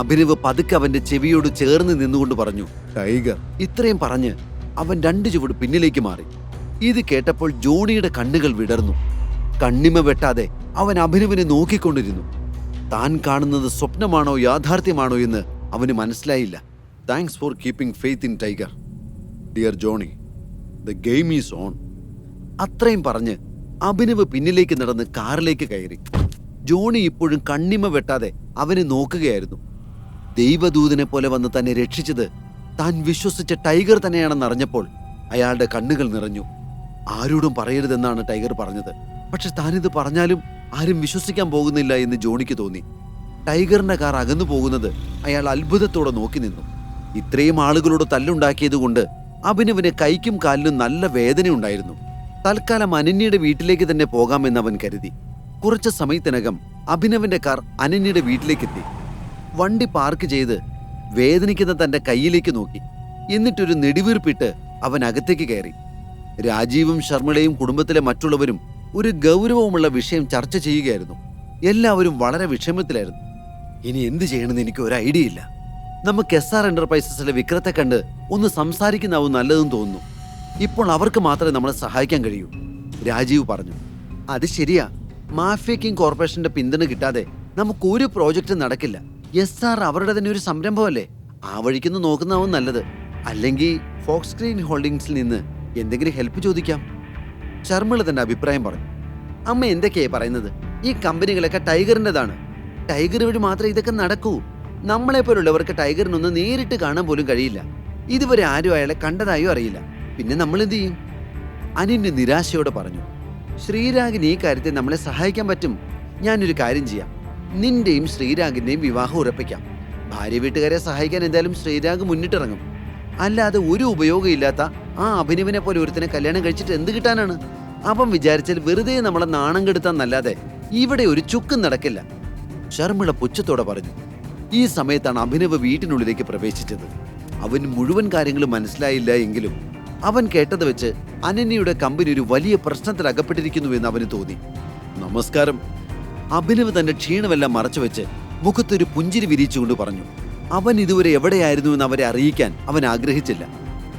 അഭിനവ് പതുക്കെ അവന്റെ ചെവിയോട് ചേർന്ന് നിന്നുകൊണ്ട് പറഞ്ഞു ടൈഗർ. ഇത്രയും പറഞ്ഞ് അവൻ രണ്ട് ചുവട് പിന്നിലേക്ക് മാറി. ഇത് കേട്ടപ്പോൾ ജോണിയുടെ കണ്ണുകൾ വിടർന്നു. കണ്ണിമ വെട്ടാതെ അവൻ അഭിനവിനെ നോക്കിക്കൊണ്ടിരുന്നു. താൻ കാണുന്നത് സ്വപ്നമാണോ യാഥാർത്ഥ്യമാണോ എന്ന് അവന് മനസ്സിലായില്ല. Thanks for keeping faith in Tiger dear Johnny the game is on അത്രയും പറഞ്ഞ് അഭിനവ് പിന്നിലേക്ക് നടന്ന് കാറിലേക്ക് കയറി. ജോണി ഇപ്പോഴും കണ്ണിമ വെട്ടാതെ അവനെ നോക്കുകയായിരുന്നു. ദൈവദൂതനെ പോലെ വന്ന് തന്നെ രക്ഷിച്ചത് താൻ വിശ്വസിച്ച ടൈഗർ തന്നെയാണെന്ന് അറിഞ്ഞപ്പോൾ അയാളുടെ കണ്ണുകൾ നിറഞ്ഞു. ആരോടും പറയരുതെന്നാണ് ടൈഗർ പറഞ്ഞത്. പക്ഷെ താനിത് പറഞ്ഞാലും ആരും വിശ്വസിക്കാൻ പോകുന്നില്ല എന്ന് ജോണിക്ക് തോന്നി. ടൈഗറിന്റെ കാർ അകന്നു പോകുന്നത് അയാൾ അത്ഭുതത്തോടെ നോക്കി നിന്നു. ഇത്രയും ആളുകളോട് തല്ലുണ്ടാക്കിയതുകൊണ്ട് അഭിനവിന് കൈക്കും കാലിനും നല്ല വേദനയുണ്ടായിരുന്നു തൽക്കാലം അനന്യയുടെ വീട്ടിലേക്ക് തന്നെ പോകാമെന്ന് അവൻ കരുതി. കുറച്ച് സമയത്തിനകം അഭിനവന്റെ കാർ അനന്യയുടെ വീട്ടിലേക്കെത്തി. വണ്ടി പാർക്ക് ചെയ്ത് വേദനിക്കുന്ന തന്റെ കയ്യിലേക്ക് നോക്കി. എന്നിട്ടൊരു നെടിവീർപ്പിട്ട് അവൻ അകത്തേക്ക് കയറി. രാജീവും ശർമ്മിളയും കുടുംബത്തിലെ മറ്റുള്ളവരും ഒരു ഗൗരവമുള്ള വിഷയം ചർച്ച ചെയ്യുകയായിരുന്നു. എല്ലാവരും വളരെ വിഷമത്തിലായിരുന്നു. ഇനി എന്ത് ചെയ്യണമെന്ന് എനിക്ക് ഒരു ഐഡിയ ഇല്ല. നമുക്ക് എസ് ആർ എന്റർപ്രൈസസിലെ വിക്രത്തെ കണ്ട് ഒന്ന് സംസാരിക്കുന്നാവും നല്ലതെന്ന് തോന്നുന്നു. ഇപ്പോൾ അവർക്ക് മാത്രമേ നമ്മളെ സഹായിക്കാൻ കഴിയൂ രാജീവ് പറഞ്ഞു. അത് ശരിയാ. മാഫിയ കിങ് കോർപ്പറേഷന്റെ പിന്തുണ കിട്ടാതെ നമുക്ക് ഒരു പ്രോജക്റ്റും നടക്കില്ല. എസ് ആർ അവരുടെ തന്നെ ഒരു സംരംഭമല്ലേ? ആ വഴിക്കൊന്ന് നോക്കുന്നതാവും നല്ലത്. അല്ലെങ്കിൽ ഫോക്സ് ഗ്രീൻ ഹോൾഡിംഗ്സിൽ നിന്ന് എന്തെങ്കിലും ഹെൽപ്പ് ചോദിക്കാം. ശർമ്മിള തന്റെ അഭിപ്രായം പറഞ്ഞു. അമ്മ എന്തൊക്കെയായി പറയുന്നത്? ഈ കമ്പനികളൊക്കെ ടൈഗറിന്റെതാണ്. ടൈഗർ വഴി മാത്രമേ ഇതൊക്കെ നടക്കൂ. നമ്മളെ പോലുള്ളവർക്ക് ടൈഗറിനൊന്ന് നേരിട്ട് കാണാൻ പോലും കഴിയില്ല. ഇതുവരെ ആരും അയാളെ കണ്ടതായോ അറിയില്ല. പിന്നെ നമ്മൾ എന്ത് ചെയ്യും? അനിന് നിരാശയോടെ പറഞ്ഞു. ശ്രീരാഗിന് ഈ കാര്യത്തെ നമ്മളെ സഹായിക്കാൻ പറ്റും. ഞാനൊരു കാര്യം ചെയ്യാം. നിന്റെയും ശ്രീരാഗിന്റെയും വിവാഹം ഉറപ്പിക്കാം. ഭാര്യ വീട്ടുകാരെ സഹായിക്കാൻ എന്തായാലും ശ്രീരാഗ് മുന്നിട്ടിറങ്ങും. അല്ലാതെ ഒരു ഉപയോഗമില്ലാത്ത ആ അഭിനവിനെ പോലെ ഒരുത്തിനെ കല്യാണം കഴിച്ചിട്ട് എന്ത് കിട്ടാനാണ്? അപ്പം വിചാരിച്ചാൽ വെറുതെ നമ്മളെ നാണം കെടുത്താന്നല്ലാതെ ഇവിടെ ഒരു ചുക്കും നടക്കില്ല. ശർമ്മിള പുച്ഛത്തോടെ പറഞ്ഞു ഈ സമയത്താണ് അഭിനവ് വീട്ടിനുള്ളിലേക്ക് പ്രവേശിച്ചത്. അവൻ മുഴുവൻ കാര്യങ്ങളും മനസ്സിലായില്ല എങ്കിലും അവൻ കേട്ടത് വെച്ച് അനന്യയുടെ കമ്പനി ഒരു വലിയ പ്രശ്നത്തിൽ അകപ്പെട്ടിരിക്കുന്നുവെന്ന് അവന് തോന്നി. നമസ്കാരം. അഭിനവ് തന്റെ ക്ഷീണമെല്ലാം മറച്ചുവെച്ച് മുഖത്തൊരു പുഞ്ചിരി വിരിച്ചുകൊണ്ട് പറഞ്ഞു അവൻ ഇതുവരെ എവിടെയായിരുന്നു എന്ന് അവരെ അറിയിക്കാൻ അവൻ ആഗ്രഹിച്ചില്ല.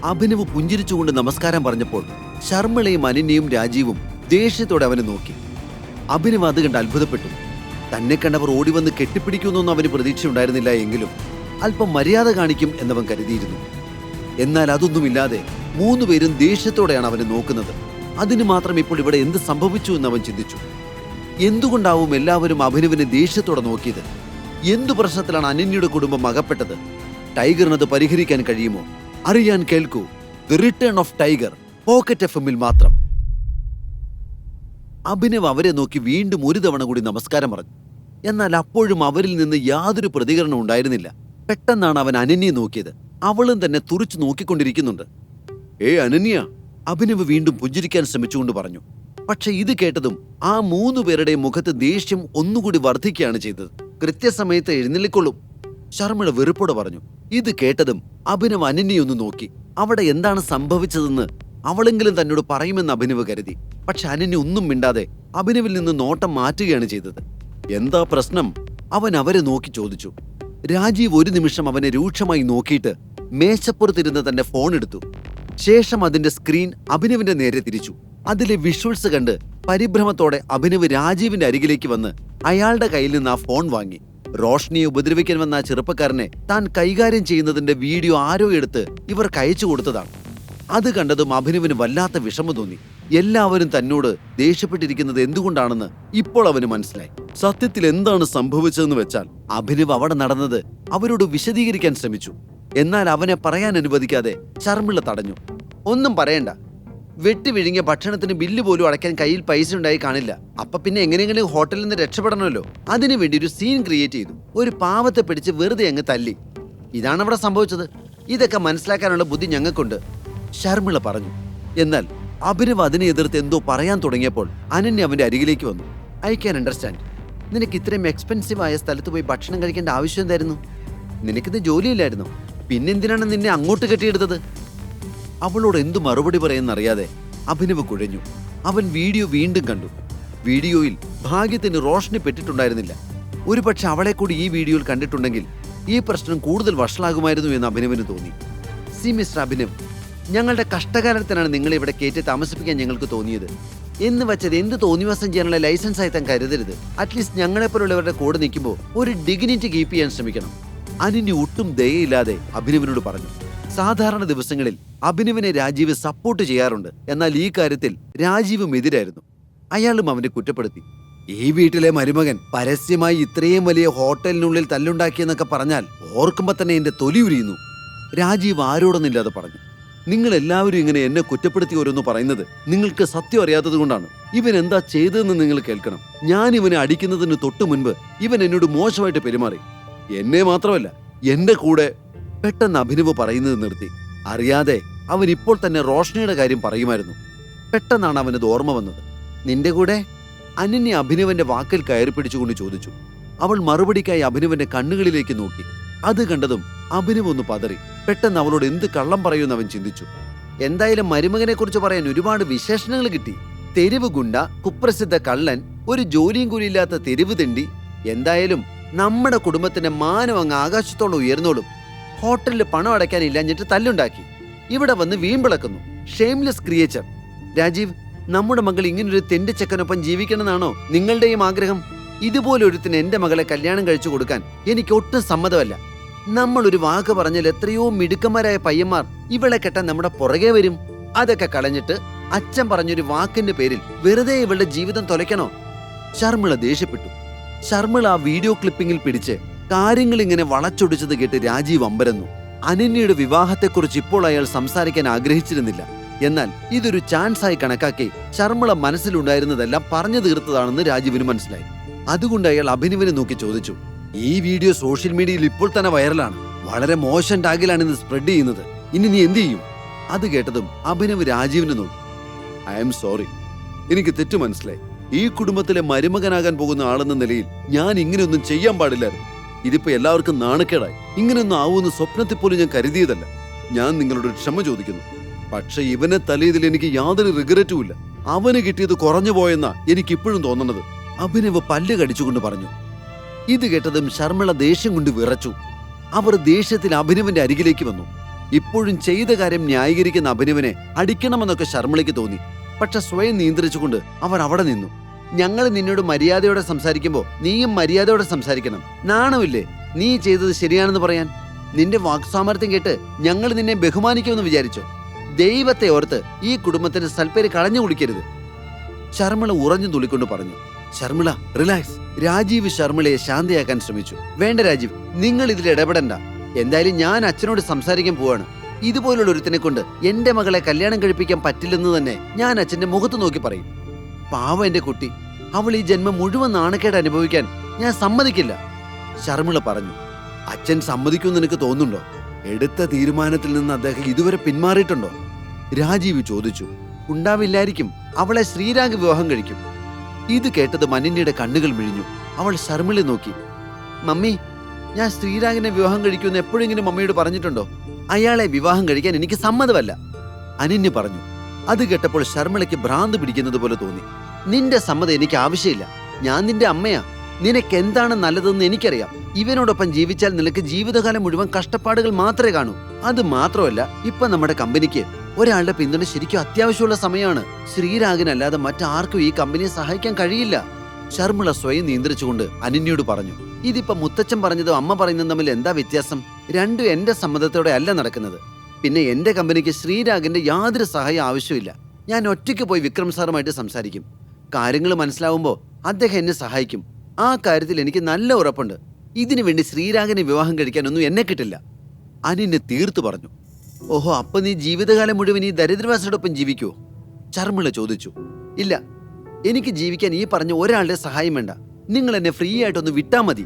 അഭിനവ് പുഞ്ചിരിച്ചുകൊണ്ട് നമസ്കാരം പറഞ്ഞപ്പോൾ ശർമ്മളയും അനന്യയും രാജീവും ദേഷ്യത്തോടെ അവനെ നോക്കി. അഭിനവ് അത് കണ്ട് അത്ഭുതപ്പെട്ടു. തന്നെ കണ്ടവർ ഓടി വന്ന് കെട്ടിപ്പിടിക്കുമെന്നൊന്നും അവന് പ്രതീക്ഷയുണ്ടായിരുന്നില്ല എങ്കിലും അല്പം മര്യാദ കാണിക്കും എന്നവൻ കരുതിയിരുന്നു. എന്നാൽ അതൊന്നുമില്ലാതെ മൂന്നുപേരും ദേഷ്യത്തോടെയാണ് അവനെ നോക്കുന്നത്. അതിന് മാത്രം ഇപ്പോൾ ഇവിടെ എന്ത് സംഭവിച്ചു എന്ന് അവൻ ചിന്തിച്ചു. എന്തുകൊണ്ടാവും എല്ലാവരും അഭിനവിനെ ദേഷ്യത്തോടെ നോക്കിയത്? എന്തു പ്രശ്നത്തിലാണ് അനന്യയുടെ കുടുംബം അകപ്പെട്ടത്? ടൈഗറിനത് പരിഹരിക്കാൻ കഴിയുമോ? അറിയാൻ കേൾക്കൂ. The return of Tiger pocket F എമ്മിൽ മാത്രം. അഭിനവ് അവരെ നോക്കി വീണ്ടും ഒരു തവണ കൂടി നമസ്കാരം പറഞ്ഞു. എന്നാൽ അപ്പോഴും അവരിൽ നിന്ന് യാതൊരു പ്രതികരണം ഉണ്ടായിരുന്നില്ല. പെട്ടെന്നാണ് അവൻ അനന്യെ നോക്കിയത്. അവളും തന്നെ തുറിച്ചു നോക്കിക്കൊണ്ടിരിക്കുന്നുണ്ട്. ഏ അനന്യ അഭിനവ് വീണ്ടും പുഞ്ചിരിക്കാൻ ശ്രമിച്ചുകൊണ്ട് പറഞ്ഞു. പക്ഷെ ഇത് കേട്ടതും ആ മൂന്നു പേരുടെ മുഖത്ത് ദേഷ്യം ഒന്നുകൂടി വർദ്ധിക്കുകയാണ് ചെയ്തത്. കൃത്യസമയത്ത് എഴുന്നള്ളിക്കൊള്ളും. ശർമ്മിള വെറുപ്പോടെ പറഞ്ഞു ഇത് കേട്ടതും അഭിനവ് അനന്യെ ഒന്ന് നോക്കി. അവിടെ എന്താണ് സംഭവിച്ചതെന്ന് അവളെങ്കിലും തന്നോട് പറയുമെന്ന് അഭിനവ് കരുതി. പക്ഷെ അനന്യ ഒന്നും മിണ്ടാതെ അഭിനവിൽ നിന്ന് നോട്ടം മാറ്റുകയാണ് ചെയ്തത്. എന്താ പ്രശ്നം? അവൻ അവരെ നോക്കി ചോദിച്ചു. രാജീവ് ഒരു നിമിഷം അവനെ രൂക്ഷമായി നോക്കിയിട്ട് മേശപ്പുറത്തിരുന്ന് തന്റെ ഫോൺ എടുത്തു. ശേഷം അതിന്റെ സ്ക്രീൻ അഭിനവിന്റെ നേരെ തിരിച്ചു. അതിലെ വിഷ്വൽസ് കണ്ട് പരിഭ്രമത്തോടെ അഭിനവ് രാജീവിന്റെ അരികിലേക്ക് വന്ന് അയാളുടെ കയ്യിൽ നിന്ന് ആ ഫോൺ വാങ്ങി. റോഷ്നിയെ ഉപദ്രവിക്കാൻ വന്ന ചെറുപ്പക്കാരനെ താൻ കൈകാര്യം ചെയ്യുന്നതിന്റെ വീഡിയോ ആരോ എടുത്ത് ഇവർ അയച്ചു കൊടുത്തതാണ്. അത് കണ്ടതും അഭിനവിന് വല്ലാത്ത വിഷമം തോന്നി. എല്ലാവരും തന്നോട് ദേഷ്യപ്പെട്ടിരിക്കുന്നത് എന്തുകൊണ്ടാണെന്ന് ഇപ്പോൾ അവന് മനസ്സിലായി. സത്യത്തിൽ എന്താണ് സംഭവിച്ചതെന്ന് വെച്ചാൽ അഭിനവ് അവിടെ നടന്നത് അവരോട് വിശദീകരിക്കാൻ ശ്രമിച്ചു. എന്നാൽ അവനെ പറയാൻ അനുവദിക്കാതെ ചർമ്മിള തടഞ്ഞു. ഒന്നും പറയണ്ട. വെട്ടി വിഴുങ്ങിയ ഭക്ഷണത്തിന് ബില്ല് പോലും അടയ്ക്കാൻ കയ്യിൽ പൈസ ഉണ്ടായി കാണില്ല. അപ്പൊ പിന്നെ എങ്ങനെയെങ്കിലും ഹോട്ടലിൽ നിന്ന് രക്ഷപ്പെടണമല്ലോ. അതിനുവേണ്ടി ഒരു സീൻ ക്രിയേറ്റ് ചെയ്തു. ഒരു പാവത്തെ പിടിച്ച് വെറുതെ അങ്ങ് തല്ലി. ഇതാണ് അവിടെ സംഭവിച്ചത്. ഇതൊക്കെ മനസ്സിലാക്കാനുള്ള ബുദ്ധി ഞങ്ങൾക്കുണ്ട്. ശർമിള പറഞ്ഞു. എന്നാൽ അഭിനവ് അതിനെ എതിർത്ത് എന്തോ പറയാൻ തുടങ്ങിയപ്പോൾ അനന്യ അവന്റെ അരികിലേക്ക് വന്നു. ഐ ക്യാൻ അണ്ടർസ്റ്റാൻഡ് നിനക്ക് ഇത്രയും എക്സ്പെൻസീവ് ആയ സ്ഥലത്ത് പോയി ഭക്ഷണം കഴിക്കേണ്ട ആവശ്യം എന്തായിരുന്നു? നിനക്കിത് ജോലിയില്ലായിരുന്നു. പിന്നെന്തിനാണ് നിന്നെ അങ്ങോട്ട് കെട്ടിയെടുത്തത്? അവളോട് എന്തു മറുപടി പറയുന്നറിയാതെ അഭിനവ് കുഴഞ്ഞു. അവൻ വീഡിയോ വീണ്ടും കണ്ടു. വീഡിയോയിൽ ഭാഗ്യത്തിന് റോഷനി പെട്ടിട്ടുണ്ടായിരുന്നില്ല. ഒരുപക്ഷെ അവളെ കൂടി ഈ വീഡിയോയിൽ കണ്ടിട്ടുണ്ടെങ്കിൽ ഈ പ്രശ്നം കൂടുതൽ വഷളാകുമായിരുന്നു എന്ന് അഭിനവിന് തോന്നി. സി മിസ്റ്റർ അഭിനവ് ഞങ്ങളുടെ കഷ്ടകാലത്തിനാണ് നിങ്ങളെ ഇവിടെ കയറ്റി താമസിപ്പിക്കാൻ ഞങ്ങൾക്ക് തോന്നിയത്. എന്ന് വെച്ചത് എന്ത് തോന്നിവാസം ചെയ്യാനുള്ള ലൈസൻസ് ആയി താൻ കരുതരുത്. അറ്റ്ലീസ്റ്റ് ഞങ്ങളെപ്പോലുള്ളവരുടെ കൂടെ നിൽക്കുമ്പോൾ ഒരു ഡിഗ്നിറ്റി കീപ്പ് ചെയ്യാൻ ശ്രമിക്കണം. അനിന് ഒട്ടും ദയയില്ലാതെ അഭിനവിനോട് പറഞ്ഞു. സാധാരണ ദിവസങ്ങളിൽ അഭിനവിനെ രാജീവ് സപ്പോർട്ട് ചെയ്യാറുണ്ട്. എന്നാൽ ഈ കാര്യത്തിൽ രാജീവും എതിരായിരുന്നു. അയാളും അവനെ കുറ്റപ്പെടുത്തി. ഈ വീട്ടിലെ മരുമകൻ പരസ്യമായി ഇത്രയും വലിയ ഹോട്ടലിനുള്ളിൽ തല്ലുണ്ടാക്കിയെന്നൊക്കെ പറഞ്ഞാൽ ഓർക്കുമ്പോൾ തന്നെ എന്റെ തൊലി ഉരിയുന്നു. രാജീവ് ആരോടൊന്നില്ലാതെ പറഞ്ഞു. നിങ്ങൾ എല്ലാവരും ഇങ്ങനെ എന്നെ കുറ്റപ്പെടുത്തി ഓരോന്ന് പറയുന്നത് നിങ്ങൾക്ക് സത്യം അറിയാത്തത് കൊണ്ടാണ്. ഇവൻ എന്താ ചെയ്തതെന്ന് നിങ്ങൾ കേൾക്കണം. ഞാൻ ഇവനെ അടിക്കുന്നതിന് തൊട്ടു മുൻപ് ഇവൻ എന്നോട് മോശമായിട്ട് പെരുമാറി. എന്നെ മാത്രമല്ല എന്റെ കൂടെ പെട്ടെന്ന് അഭിനവ് പറയുന്നത് നിർത്തി. അറിയാതെ അവൻ ഇപ്പോൾ തന്നെ റോഷ്നിയുടെ കാര്യം പറയുമായിരുന്നു. പെട്ടെന്നാണ് അവനത് ഓർമ്മ വന്നത്. നിന്റെ കൂടെ? അനന്യ അഭിനവന്റെ വാക്കിൽ കയറി പിടിച്ചുകൊണ്ട് ചോദിച്ചു. അവൾ മറുപടിക്കായി അഭിനവന്റെ കണ്ണുകളിലേക്ക് നോക്കി. അത് കണ്ടതും അഭിനവ് ഒന്ന് പതറി. പെട്ടെന്ന് അവളോട് എന്ത് കള്ളം പറയുമെന്ന് അവൻ ചിന്തിച്ചു. എന്തായാലും മരുമകനെ കുറിച്ച് പറയാൻ ഒരുപാട് വിശേഷണങ്ങൾ കിട്ടി. തെരുവ് ഗുണ്ട കുപ്രസിദ്ധ കള്ളൻ ഒരു ജോലിയും കൂലിയില്ലാത്ത തെരുവ് തെണ്ടി. എന്തായാലും നമ്മുടെ കുടുംബത്തിന്റെ മാനം അങ്ങ് ആകാശത്തോളം ഉയർന്നോളും. ഹോട്ടലിൽ പണം അടയ്ക്കാനില്ലാഞ്ഞിട്ട് തല്ലുണ്ടാക്കി. ഇവിടെ വന്ന് വീമ്പിളക്കുന്നു ഷെയിംലെസ് ക്രിയേച്ചർ രാജീവ് നമ്മുടെ മകൾ ഇങ്ങനൊരു തെണ്ടിച്ചക്കനൊപ്പം ജീവിക്കണമെന്നാണോ നിങ്ങളുടെയും ആഗ്രഹം? ഇതുപോലെ ഒരുത്തിന് മകളെ കല്യാണം കഴിച്ചു കൊടുക്കാൻ എനിക്ക് ഒട്ടും സമ്മതമല്ല. നമ്മൾ ഒരു വാക്ക് പറഞ്ഞാൽ എത്രയോ മിടുക്കന്മാരായ പയ്യന്മാർ ഇവളെ കെട്ടാൻ നമ്മുടെ പുറകെ വരും. അതൊക്കെ കളഞ്ഞിട്ട് അച്ഛൻ പറഞ്ഞൊരു വാക്കിന്റെ പേരിൽ വെറുതെ ഇവളുടെ ജീവിതം തൊലയ്ക്കണോ? ശർമിള ദേഷ്യപ്പെട്ടു. ശർമിള ആ വീഡിയോ ക്ലിപ്പിംഗിൽ പിടിച്ച് കാര്യങ്ങൾ ഇങ്ങനെ വളച്ചൊടിച്ചത് കേട്ട് രാജീവ് അമ്പരന്നു. അനന്യയുടെ വിവാഹത്തെക്കുറിച്ച് ഇപ്പോൾ അയാൾ സംസാരിക്കാൻ ആഗ്രഹിച്ചിരുന്നില്ല. എന്നാൽ ഇതൊരു ചാൻസായി കണക്കാക്കി ശർമ്മള മനസ്സിലുണ്ടായിരുന്നതെല്ലാം പറഞ്ഞു തീർത്തതാണെന്ന് രാജീവിന് മനസ്സിലായി. അതുകൊണ്ട് അയാൾ അഭിനവിനെ നോക്കി ചോദിച്ചു ഈ വീഡിയോ സോഷ്യൽ മീഡിയയിൽ ഇപ്പോൾ തന്നെ വൈറലാണ്. വളരെ മോശം ടാഗിലാണ് ഇത് സ്പ്രെഡ് ചെയ്യുന്നത്. ഇനി നീ എന്ത് ചെയ്യും? അത് കേട്ടതും അഭിനവ് രാജീവിനെ നോക്കി. I'm sorry. എനിക്ക് തെറ്റു മനസ്സിലായി. ഈ കുടുംബത്തിലെ മരുമകനാകാൻ പോകുന്ന ആളെന്ന നിലയിൽ ഞാൻ ഇങ്ങനെയൊന്നും ചെയ്യാൻ പാടില്ലായിരുന്നു. ഇതിപ്പോ എല്ലാവർക്കും നാണക്കേടായി. ഇങ്ങനെയൊന്നും ആവുമെന്ന് സ്വപ്നത്തിൽ പോലും ഞാൻ കരുതിയതല്ല. ഞാൻ നിങ്ങളോട് ക്ഷമ ചോദിക്കുന്നു. പക്ഷെ ഇവനെ തലയതിൽ എനിക്ക് യാതൊരു റിഗ്രറ്റും ഇല്ല. അവന് കിട്ടിയത് കുറഞ്ഞു പോയെന്നാ എനിക്ക് ഇപ്പോഴും തോന്നുന്നത് അഭിനവ് പല്ല് കടിച്ചുകൊണ്ട് പറഞ്ഞു. ഇത് കേട്ടതും ശർമ്മള ദേഷ്യം കൊണ്ട് വിറച്ചു. അവർ ദേഷ്യത്തിൽ അഭിനവന്റെ അരികിലേക്ക് വന്നു. ഇപ്പോഴും ചെയ്ത കാര്യം ന്യായീകരിക്കുന്ന അഭിനവനെ അടിക്കണമെന്നൊക്കെ ശർമ്മളയ്ക്ക് തോന്നി. പക്ഷെ സ്വയം നിയന്ത്രിച്ചുകൊണ്ട് അവർ അവിടെ നിന്നു. ഞങ്ങൾ നിന്നോട് മര്യാദയോടെ സംസാരിക്കുമ്പോൾ നീയും മര്യാദയോടെ സംസാരിക്കണം. നാണമില്ലേ? നീ ചെയ്തത് ശരിയാണെന്ന് പറയാൻ. നിന്റെ വാക്സാമർത്ഥ്യം കേട്ട് ഞങ്ങൾ നിന്നെ ബഹുമാനിക്കുമെന്ന് വിചാരിച്ചോ. ദൈവത്തെ ഓർത്ത് ഈ കുടുംബത്തിന് സൽപ്പേര് കളഞ്ഞു കുളിക്കരുത്. ശർമ്മിള ഉറഞ്ഞു തുള്ളിക്കൊണ്ട് പറഞ്ഞു ശർമ്മിള റിലാക്സ് രാജീവ് ശർമ്മിളയെ ശാന്തയാക്കാൻ ശ്രമിച്ചു. വേണ്ട രാജീവ് നിങ്ങൾ ഇതിൽ ഇടപെടണ്ട. എന്തായാലും ഞാൻ അച്ഛനോട് സംസാരിക്കാൻ പോവാണ്. ഇതുപോലുള്ള ഒരുത്തിനെ കൊണ്ട് എന്റെ മകളെ കല്യാണം കഴിപ്പിക്കാൻ പറ്റില്ലെന്ന് തന്നെ ഞാൻ അച്ഛന്റെ മുഖത്ത് നോക്കി പറയും. പാവം എന്റെ കുട്ടി. അവൾ ഈ ജന്മം മുഴുവൻ നാണക്കേട് അനുഭവിക്കാൻ ഞാൻ സമ്മതിക്കില്ല. ശർമിള പറഞ്ഞു അച്ഛൻ സമ്മതിക്കുമെന്ന് എനിക്ക് തോന്നുന്നുണ്ടോ? എടുത്ത തീരുമാനത്തിൽ നിന്ന് അദ്ദേഹം ഇതുവരെ പിന്മാറിയിട്ടുണ്ടോ? രാജീവ് ചോദിച്ചു ഉണ്ടാവില്ലായിരിക്കും. അവളെ ശ്രീരാഗ് വിവാഹം കഴിക്കും. ഇത് കേട്ടത് മനിന്യയുടെ കണ്ണുകൾ മിഴിഞ്ഞു. അവൾ ശർമിളെ നോക്കി മമ്മി ഞാൻ ശ്രീരാഗിനെ വിവാഹം കഴിക്കുമെന്ന് എപ്പോഴെങ്കിലും മമ്മിയോട് പറഞ്ഞിട്ടുണ്ടോ? അയാളെ വിവാഹം കഴിക്കാൻ എനിക്ക് സമ്മതമല്ല. അനിന്യ പറഞ്ഞു അത് കേട്ടപ്പോൾ ശർമിളയ്ക്ക് ഭ്രാന്ത് പിടിക്കുന്നത് പോലെ തോന്നി. നിന്റെ സമ്മതം എനിക്ക് ആവശ്യമില്ല. ഞാൻ നിന്റെ അമ്മയാ. നിനക്ക് എന്താണ് നല്ലതെന്ന് എനിക്കറിയാം. ഇവനോടൊപ്പം ജീവിച്ചാൽ നിനക്ക് ജീവിതകാലം മുഴുവൻ കഷ്ടപ്പാടുകൾ മാത്രമേ കാണൂ. അത് മാത്രമല്ല ഇപ്പൊ നമ്മുടെ കമ്പനിക്ക് ഒരാളുടെ പിന്തുണ ശരിക്കും അത്യാവശ്യമുള്ള സമയമാണ്. ശ്രീരാഗിനല്ലാതെ മറ്റാർക്കും ഈ കമ്പനിയെ സഹായിക്കാൻ കഴിയില്ല. ശർമ്മിള സ്വയം നിയന്ത്രിച്ചുകൊണ്ട് അനന്യയോട് പറഞ്ഞു ഇതിപ്പോ മുത്തച്ഛൻ പറഞ്ഞതും അമ്മ പറയുന്നതും തമ്മിൽ എന്താ വ്യത്യാസം? രണ്ടും എന്റെ സമ്മതത്തോടെ അല്ല നടക്കുന്നത്. പിന്നെ എന്റെ കമ്പനിക്ക് ശ്രീരാഗിന്റെ യാതൊരു സഹായം ആവശ്യമില്ല. ഞാൻ ഒറ്റയ്ക്ക് പോയി വിക്രം സാറുമായിട്ട് സംസാരിക്കും. കാര്യങ്ങൾ മനസ്സിലാവുമ്പോൾ അദ്ദേഹം എന്നെ സഹായിക്കും. ആ കാര്യത്തിൽ എനിക്ക് നല്ല ഉറപ്പുണ്ട്. ഇതിനു വേണ്ടി ശ്രീരാഗനെ വിവാഹം കഴിക്കാനൊന്നും എന്നെ കിട്ടില്ല. അനിന്നെ തീർത്തു പറഞ്ഞു. ഓഹോ അപ്പൊ നീ ജീവിതകാലം മുഴുവൻ ഈ ദരിദ്രവാസിയോടൊപ്പം ജീവിക്കുവോ? ചർമ്മിള ചോദിച്ചു. ഇല്ല എനിക്ക് ജീവിക്കാൻ ഈ പറഞ്ഞ ഒരാളുടെ സഹായം വേണ്ട. നിങ്ങൾ എന്നെ ഫ്രീ ആയിട്ടൊന്ന് വിട്ടാൽ മതി.